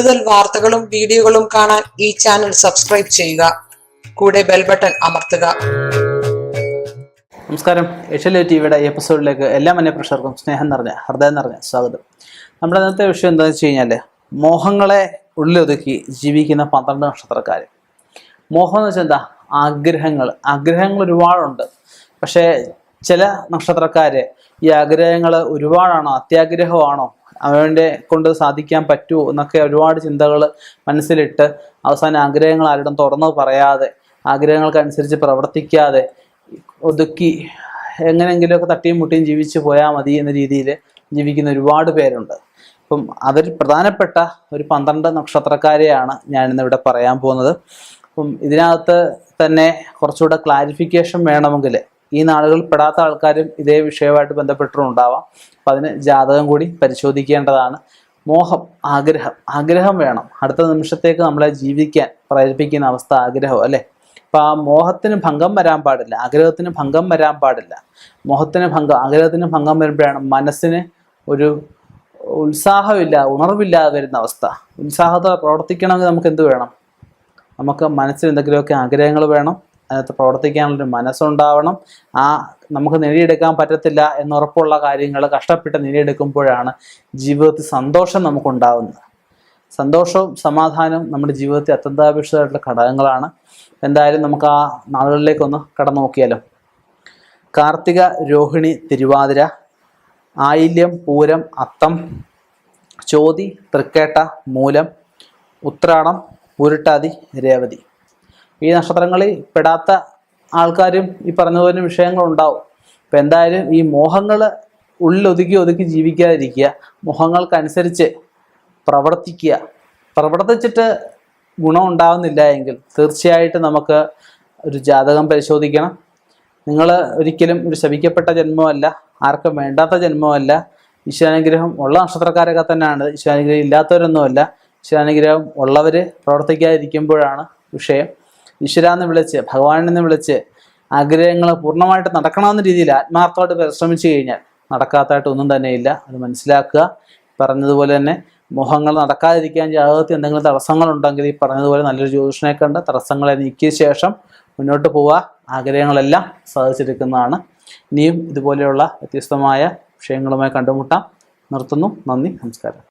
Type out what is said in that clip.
കൂടുതൽ വാർത്തകളും വീഡിയോകളും കാണാൻ ഈ ചാനൽ സബ്സ്ക്രൈബ് ചെയ്യുക. കൂടെ ബെൽ ബട്ടൺ അമർത്തുക. നമസ്കാരം. ഏഷ്യലെ ടി വിയുടെ എപ്പിസോഡിലേക്ക് എല്ലാ മനഃപ്രഷർക്കും സ്നേഹം നിറഞ്ഞ ഹൃദയം നിറഞ്ഞ സ്വാഗതം. നമ്മുടെ ഇന്നത്തെ വിഷയം എന്താണെന്ന് വെച്ച് കഴിഞ്ഞാൽ മോഹങ്ങളെ ഉള്ളിലൊതുക്കി ജീവിക്കുന്ന പന്ത്രണ്ട് നക്ഷത്രക്കാർ മോഹം എന്ന് വെച്ചാൽ എന്താ? ആഗ്രഹങ്ങൾ. ആഗ്രഹങ്ങൾ ഒരുപാടുണ്ട്. പക്ഷേ ചില നക്ഷത്രക്കാർ ഈ ആഗ്രഹങ്ങൾ ഒരുപാടാണോ അത്യാഗ്രഹമാണോ അവന്റെ കൊണ്ട് സാധിക്കാൻ പറ്റുമോ എന്നൊക്കെ ഒരുപാട് ചിന്തകൾ മനസ്സിലിട്ട് അവസാന ആഗ്രഹങ്ങൾ ആരോടും തുറന്നു പറയാതെ ആഗ്രഹങ്ങൾക്കനുസരിച്ച് പ്രവർത്തിക്കാതെ ഒതുക്കി എങ്ങനെയെങ്കിലുമൊക്കെ തട്ടിയും മുട്ടിയും ജീവിച്ച് പോയാൽ മതി എന്ന രീതിയിൽ ജീവിക്കുന്ന ഒരുപാട് പേരുണ്ട്. അപ്പം അതിൽ പ്രധാനപ്പെട്ട ഒരു പന്ത്രണ്ട് നക്ഷത്രക്കാരെയാണ് ഞാൻ ഇന്നിവിടെ പറയാൻ പോകുന്നത്. അപ്പം ഇതിനകത്ത് തന്നെ കുറച്ചുകൂടെ ക്ലാരിഫിക്കേഷൻ വേണമെങ്കിൽ ഈ നാളുകളിൽ പെടാത്ത ആൾക്കാരും ഇതേ വിഷയവുമായിട്ട് ബന്ധപ്പെട്ടിട്ടുണ്ടാവാം അപ്പം അതിന് ജാതകം കൂടി പരിശോധിക്കേണ്ടതാണ്. മോഹം ആഗ്രഹം ആഗ്രഹം വേണം. അടുത്ത നിമിഷത്തേക്ക് നമ്മളെ ജീവിക്കാൻ പ്രേരിപ്പിക്കുന്ന അവസ്ഥ ആഗ്രഹം അല്ലേ? അപ്പൊ ആ മോഹത്തിന് ഭംഗം വരാൻ പാടില്ല ആഗ്രഹത്തിന് ഭംഗം വരാൻ പാടില്ല. മോഹത്തിന് ഭംഗം ആഗ്രഹത്തിന് ഭംഗം വരുമ്പോഴാണ് മനസ്സിന് ഒരു ഉത്സാഹമില്ല ഉണർവില്ലാതെ വരുന്ന അവസ്ഥ. ഉത്സാഹത്തോടെ പ്രവർത്തിക്കണമെങ്കിൽ നമുക്ക് എന്ത് വേണം? നമുക്ക് മനസ്സിൽ എന്തെങ്കിലുമൊക്കെ ആഗ്രഹങ്ങൾ വേണം. അതിനകത്ത് പ്രവർത്തിക്കാനുള്ളൊരു മനസ്സുണ്ടാവണം. ആ നമുക്ക് നേടിയെടുക്കാൻ പറ്റത്തില്ല എന്നുറപ്പുള്ള കാര്യങ്ങൾ കഷ്ടപ്പെട്ട് നേടിയെടുക്കുമ്പോഴാണ് ജീവിതത്തിൽ സന്തോഷം നമുക്കുണ്ടാവുന്നത്. സന്തോഷവും സമാധാനവും നമ്മുടെ ജീവിതത്തിൽ അത്യന്താപേക്ഷിതമായിട്ടുള്ള ഘടകങ്ങളാണ്. എന്തായാലും നമുക്ക് ആ നാളുകളിലേക്കൊന്ന് കടന്നു നോക്കിയാലോ കാർത്തിക രോഹിണി തിരുവാതിര ആയില്യം പൂരം അത്തം ചോതി തൃക്കേട്ട മൂലം ഉത്രാടം ഉരുട്ടാതി രേവതി. ഈ നക്ഷത്രങ്ങളിൽ പെടാത്ത ആൾക്കാരും ഈ പറഞ്ഞതുപോലെ വിഷയങ്ങളുണ്ടാവും. അപ്പം എന്തായാലും ഈ മോഹങ്ങൾ ഉള്ളിലൊതുക്കി ഒതുക്കി ജീവിക്കാതിരിക്കുക മോഹങ്ങൾക്കനുസരിച്ച് പ്രവർത്തിക്കുക. പ്രവർത്തിച്ചിട്ട് ഗുണം ഉണ്ടാവുന്നില്ല എങ്കിൽ തീർച്ചയായിട്ടും നമുക്ക് ഒരു ജാതകം പരിശോധിക്കണം. നിങ്ങൾ ഒരിക്കലും ഒരു ശപിക്കപ്പെട്ട ജന്മമല്ല ആർക്കും വേണ്ടാത്ത ജന്മമല്ല. ഈശ്വരാനുഗ്രഹം ഉള്ള നക്ഷത്രക്കാരൊക്കെ തന്നെയാണ്. ഈശ്വരാനുഗ്രഹം ഇല്ലാത്തവരൊന്നുമല്ല. ഈശ്വരാനുഗ്രഹം ഉള്ളവർ പ്രവർത്തിക്കാതിരിക്കുമ്പോഴാണ് വിഷയം. ഈശ്വരാന്ന് വിളിച്ച് ഭഗവാനെന്ന് വിളിച്ച് ആഗ്രഹങ്ങൾ പൂർണമായിട്ട് നടക്കണമെന്ന രീതിയിൽ ആത്മാർത്ഥമായിട്ട് പരിശ്രമിച്ചു കഴിഞ്ഞാൽ നടക്കാത്തതായിട്ട് ഒന്നും തന്നെയില്ല അത് മനസ്സിലാക്കുക. പറഞ്ഞതുപോലെ തന്നെ മോഹങ്ങൾ നടക്കാതിരിക്കാൻ ജാഗ്രത എന്തെങ്കിലും തടസ്സങ്ങളുണ്ടെങ്കിൽ ഈ പറഞ്ഞതുപോലെ നല്ലൊരു ജ്യോതിഷനെ കണ്ട് തടസ്സങ്ങളെ നീക്കിയ ശേഷം മുന്നോട്ട് പോവുക. ആഗ്രഹങ്ങളെല്ലാം സാധിച്ചെടുക്കുന്നതാണ് ഇനിയും ഇതുപോലെയുള്ള വ്യത്യസ്തമായ വിഷയങ്ങളുമായി കണ്ടുമുട്ടാം. നിർത്തുന്നു. നന്ദി. നമസ്കാരം.